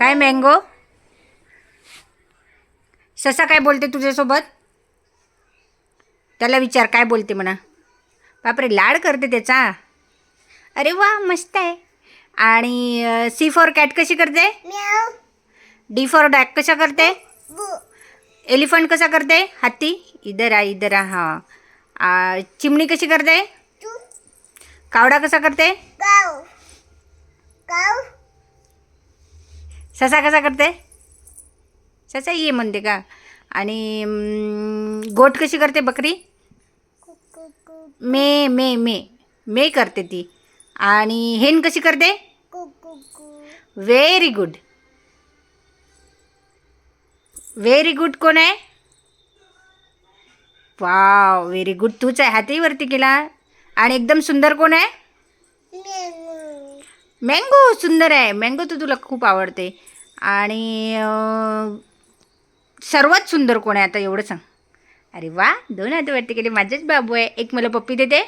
काय मँगो ससा काय बोलते तुझ्यासोबत? त्याला विचार काय बोलते म्हणा. बापरे लाड करते त्याचा. अरे वा मस्त आहे. आणि सी फॉर कॅट कशी करते? डी फॉर डॅक कशा करते? एलिफंट कसा करते? हत्ती इधर आ इधर आ हां. आ, चिमणी कशी करते? कावडा कसा करते? गाव गाव ससा कसा करते? ससा ये म्हणते का? आणि गोट कशी करते बकरी? मे मे मे. मे करते ती. आणि हेन कशी करते? व्हेरी गुड व्हेरी गुड कोण आहे? वाव व्हेरी गुड तूच आहे हातही वरती केला. आणि एकदम सुंदर कोण आहे? मँगो सुंदर आहे. मँगो तर तुला खूप आवडते. आणि सर्वात सुंदर कोण आहे आता एवढं सांग. अरे वा दोन हात वाटते केले. माझेच बाबू आहे. एक मला पप्पी देते.